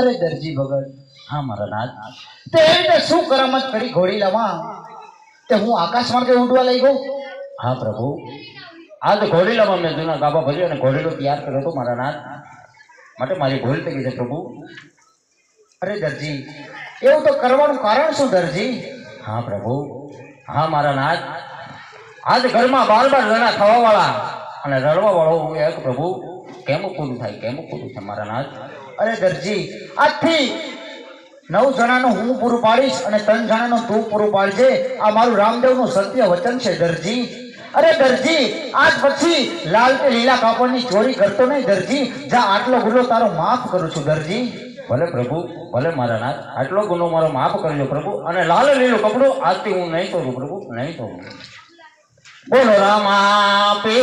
અરે દરજી ભગત, હા મારા નાથ તે રીતે શું કરામત કરી ઘોડીલામાં? તે હું આકાશ માર્ગે ઉડવા લઈ ગયો. હા પ્રભુ. આ તો ઘોડીલામાં મેં જૂના ગાભા ભર્યો અને ઘોડીલો તૈયાર કર્યો હતો મારા નાથ માટે મારી ભૂલ થઈ ગઈ છે પ્રભુ. અરે દરજી, એવું તો કરવાનું કારણ શું દરજી? હા પ્રભુ. હા મારા નાથ આજ ઘરમાં બાર બાર જણા વાળા અને રડવાવાળો હું એક પ્રભુ. કેમ પૂરું થાય, કેમ પૂરું થાય મારા નાથ? અરે દરજી, આજથી નવ જણાનું હું પૂરું પાડીશ અને ત્રણ જણાનું તું પૂરું પાડજે. આ મારું રામદેવનું સત્ય વચન છે દરજી. અરે દરજી, આજ પછી લાલ કે લીલા કાપડની ચોરી કરતો નહીં દરજી. જા, આટલો ગુનો તારો માફ કરું છું દરજી. ભલે પ્રભુ, ભલે મારા નાથ, આટલો ગુનો મારો માફ કરજો પ્રભુ. અને લાલ લીલું કપડું આજથી હું નહીં કરું પ્રભુ, નહીં કરું બોલો, રામા પે